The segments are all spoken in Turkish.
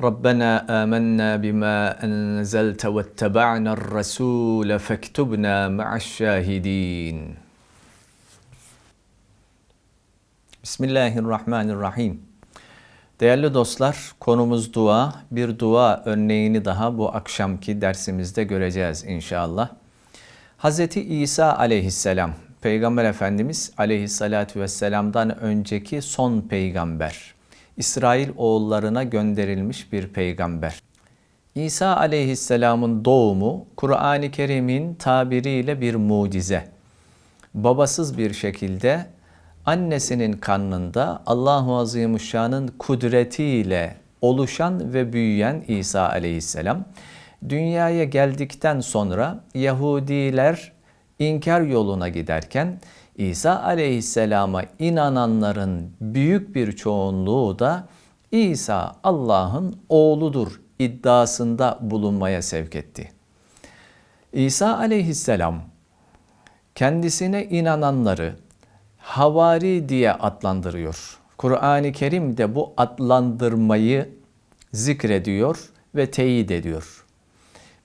ربنا آمنا بما أنزلت واتبعنا الرسول فاكتبنا مع الشاهدين Bismillahirrahmanirrahim. Değerli dostlar, konumuz dua. Bir dua örneğini daha bu akşamki dersimizde göreceğiz inşallah. Hz. İsa aleyhisselam, Peygamber Efendimiz aleyhissalatü vesselam'dan önceki son peygamber. İsrail oğullarına gönderilmiş bir peygamber. İsa aleyhisselamın doğumu Kur'an-ı Kerim'in tabiriyle bir mucize. Babasız bir şekilde annesinin karnında Allahu Azimuşşan'ın kudretiyle oluşan ve büyüyen İsa aleyhisselam dünyaya geldikten sonra Yahudiler inkar yoluna giderken İsa aleyhisselama inananların büyük bir çoğunluğu da İsa Allah'ın oğludur iddiasında bulunmaya sevk etti. İsa aleyhisselam kendisine inananları havari diye adlandırıyor. Kur'an-ı Kerim de bu adlandırmayı zikrediyor ve teyit ediyor.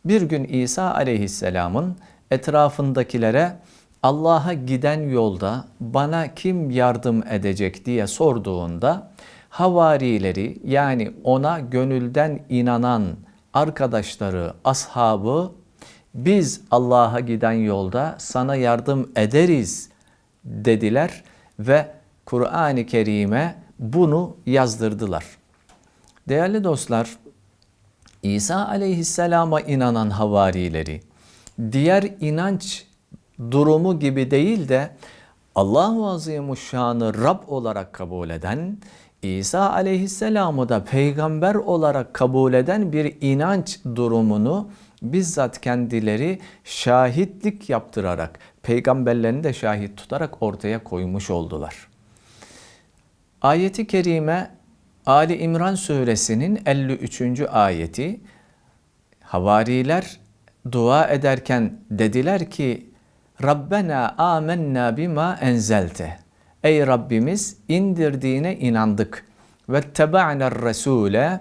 Bir gün İsa aleyhisselamın etrafındakilere Allah'a giden yolda bana kim yardım edecek diye sorduğunda havarileri yani ona gönülden inanan arkadaşları, ashabı biz Allah'a giden yolda sana yardım ederiz dediler ve Kur'an-ı Kerim'e bunu yazdırdılar. Değerli dostlar, İsa aleyhisselama inanan havarileri diğer inanç durumu gibi değil de Allahu Azimuşşan'ı Rab olarak kabul eden, İsa aleyhisselamı da peygamber olarak kabul eden bir inanç durumunu bizzat kendileri şahitlik yaptırarak, peygamberlerini de şahit tutarak ortaya koymuş oldular. Ayeti kerime Ali İmran suresinin 53. ayeti havariler dua ederken dediler ki Rabbena amennâ bima enzelte. Ey Rabbimiz indirdiğine inandık. Ve teba'ner resule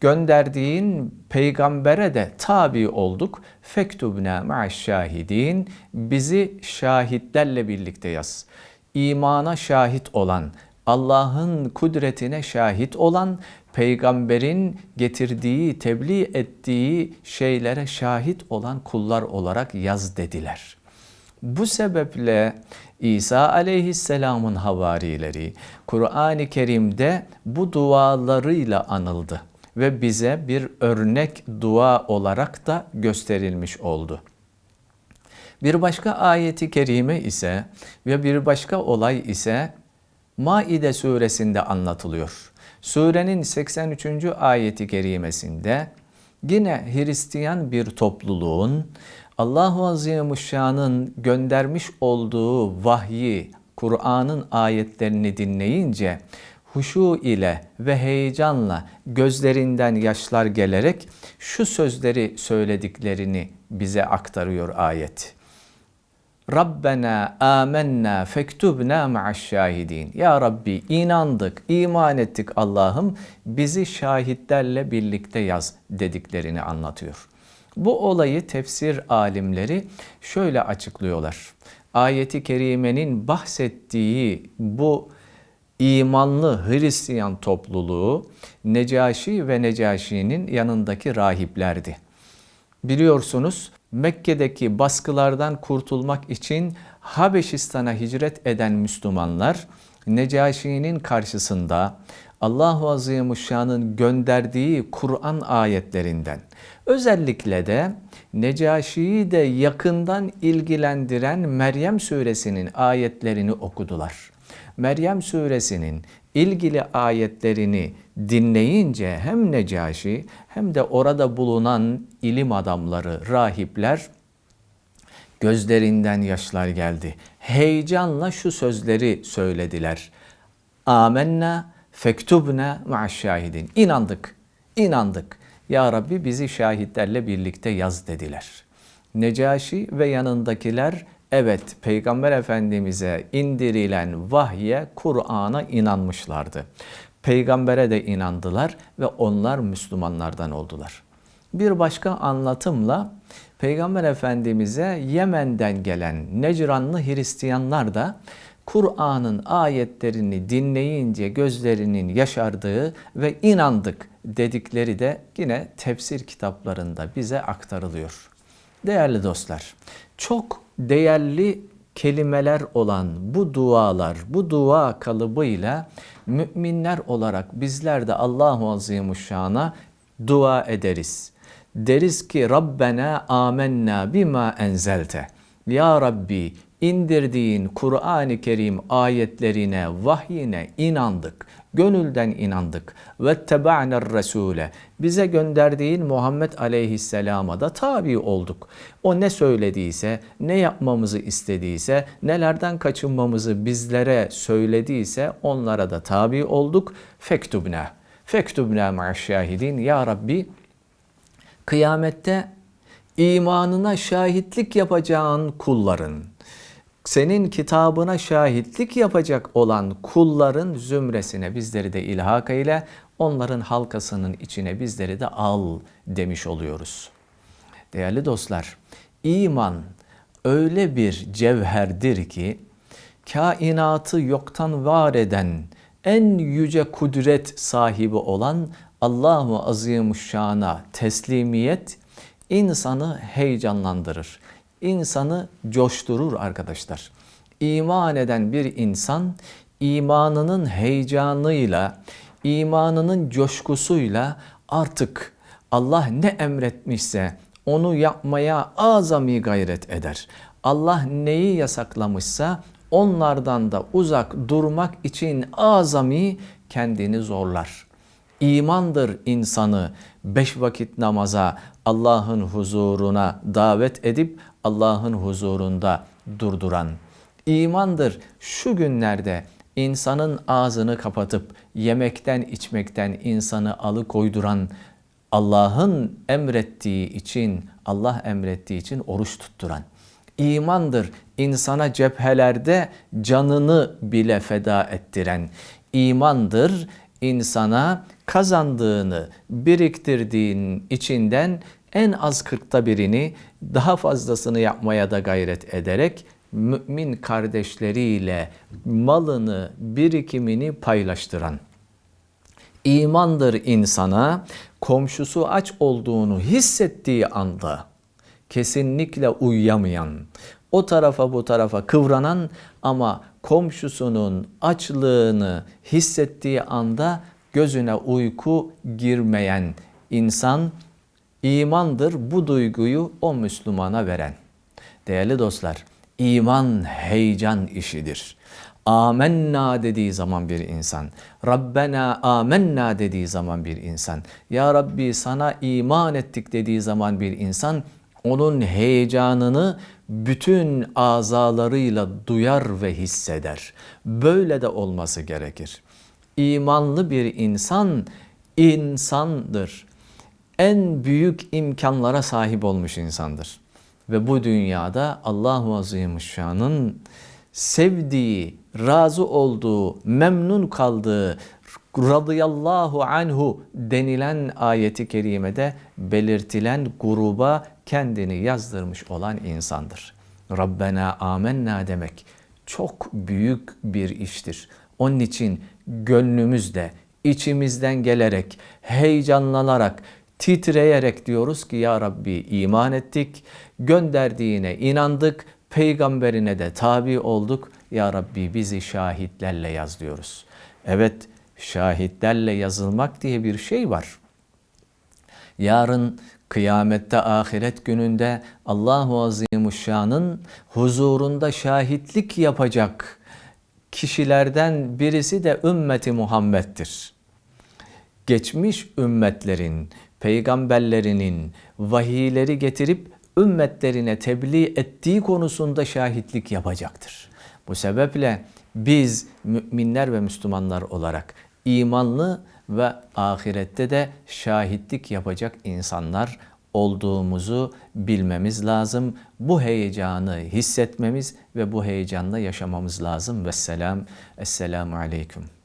gönderdiğin peygambere de tabi olduk. Fektubna ma'aş şahidin. Bizi şahitlerle birlikte yaz. İmana şahit olan, Allah'ın kudretine şahit olan, peygamberin getirdiği, tebliğ ettiği şeylere şahit olan kullar olarak yaz dediler. Bu sebeple İsa aleyhisselamın havarileri Kur'an-ı Kerim'de bu dualarıyla anıldı ve bize bir örnek dua olarak da gösterilmiş oldu. Bir başka ayeti kerime ise ve bir başka olay ise Maide suresinde anlatılıyor. Surenin 83. ayeti kerimesinde yine Hristiyan bir topluluğun Allahu Azimuşşan'ın göndermiş olduğu vahyi, Kur'an'ın ayetlerini dinleyince huşu ile ve heyecanla gözlerinden yaşlar gelerek şu sözleri söylediklerini bize aktarıyor ayet. Rabbena amennâ fektubna ma'aş-şahidin. Ya Rabbi inandık, iman ettik Allah'ım bizi şahitlerle birlikte yaz dediklerini anlatıyor. Bu olayı tefsir alimleri şöyle açıklıyorlar. Ayeti kerimenin bahsettiği bu imanlı Hristiyan topluluğu Necaşi ve Necaşi'nin yanındaki rahiplerdi. Biliyorsunuz Mekke'deki baskılardan kurtulmak için Habeşistan'a hicret eden Müslümanlar Necaşi'nin karşısında Allahu Azimuşşan'ın gönderdiği Kur'an ayetlerinden özellikle de Necaşi'yi de yakından ilgilendiren Meryem suresinin ayetlerini okudular. Meryem suresinin ilgili ayetlerini dinleyince hem Necaşi hem de orada bulunan ilim adamları, rahipler gözlerinden yaşlar geldi. Heyecanla şu sözleri söylediler. Amenna fektubna ma'aş-şahidin. İnandık, inandık. Ya Rabbi bizi şahitlerle birlikte yaz dediler. Necaşi ve yanındakiler evet Peygamber Efendimiz'e indirilen vahye, Kur'an'a inanmışlardı. Peygambere de inandılar ve onlar Müslümanlardan oldular. Bir başka anlatımla Peygamber Efendimiz'e Yemen'den gelen Necranlı Hristiyanlar da Kur'an'ın ayetlerini dinleyince gözlerinin yaşardığı ve inandık dedikleri de yine tefsir kitaplarında bize aktarılıyor. Değerli dostlar, çok değerli kelimeler olan bu dualar, bu dua kalıbıyla müminler olarak bizler de Allahu Azimuşşan'a dua ederiz. Deriz ki Rabbena amennâ bima enzelte. Ya Rabbi indirdiğin Kur'an-ı Kerim ayetlerine, vahyine inandık. Gönülden inandık. Ve teba'ner Resule. Bize gönderdiğin Muhammed Aleyhisselam'a da tabi olduk. O ne söylediyse, ne yapmamızı istediyse, nelerden kaçınmamızı bizlere söylediyse onlara da tabi olduk. Fektubna. Fektubna ma'şahidin. Ya Rabbi kıyamette imanına şahitlik yapacağın kulların, senin kitabına şahitlik yapacak olan kulların zümresine bizleri de ilhak eyle, onların halkasının içine bizleri de al demiş oluyoruz. Değerli dostlar, iman öyle bir cevherdir ki kainatı yoktan var eden en yüce kudret sahibi olan Allahu Azimuşşan'a teslimiyet insanı heyecanlandırır. İnsanı coşturur arkadaşlar. İman eden bir insan imanının heyecanıyla, imanının coşkusuyla artık Allah ne emretmişse onu yapmaya azami gayret eder. Allah neyi yasaklamışsa onlardan da uzak durmak için azami kendini zorlar. İmandır insanı beş vakit namaza, Allah'ın huzuruna davet edip Allah'ın huzurunda durduran. İmandır şu günlerde insanın ağzını kapatıp yemekten içmekten insanı alıkoyduran Allah'ın emrettiği için, Allah emrettiği için oruç tutturan. İmandır insana cephelerde canını bile feda ettiren. İmandır insana kazandığını biriktirdiğin içinden en az kırkta birini daha fazlasını yapmaya da gayret ederek mümin kardeşleriyle malını, birikimini paylaştıran. İmandır insana komşusu aç olduğunu hissettiği anda kesinlikle uyuyamayan, o tarafa bu tarafa kıvranan ama komşusunun açlığını hissettiği anda gözüne uyku girmeyen insan imandır bu duyguyu o Müslümana veren. Değerli dostlar, iman heyecan işidir. Amenna dediği zaman bir insan, Rabbena amenna dediği zaman bir insan, Ya Rabbi sana iman ettik dediği zaman bir insan, onun heyecanını bütün azalarıyla duyar ve hisseder. Böyle de olması gerekir. İmanlı bir insan insandır. En büyük imkanlara sahip olmuş insandır. Ve bu dünyada Allahu Azimüşşan'ın sevdiği, razı olduğu, memnun kaldığı, radıyallahu anhu denilen ayeti kerimede belirtilen gruba kendini yazdırmış olan insandır. Rabbena amenna demek çok büyük bir iştir. Onun için gönlümüzde, içimizden gelerek, heyecanlanarak, titreyerek diyoruz ki Ya Rabbi iman ettik, gönderdiğine inandık, peygamberine de tabi olduk. Ya Rabbi bizi şahitlerle yaz diyoruz. Evet şahitlerle yazılmak diye bir şey var. Yarın kıyamette ahiret gününde Allahu Azimuşşan'ın huzurunda şahitlik yapacak kişilerden birisi de ümmeti Muhammed'dir. Geçmiş ümmetlerin, peygamberlerinin vahiyleri getirip ümmetlerine tebliğ ettiği konusunda şahitlik yapacaktır. Bu sebeple biz müminler ve Müslümanlar olarak imanlı ve ahirette de şahitlik yapacak insanlar olduğumuzu bilmemiz lazım. Bu heyecanı hissetmemiz ve bu heyecanla yaşamamız lazım. Vesselam. Esselamu Aleyküm.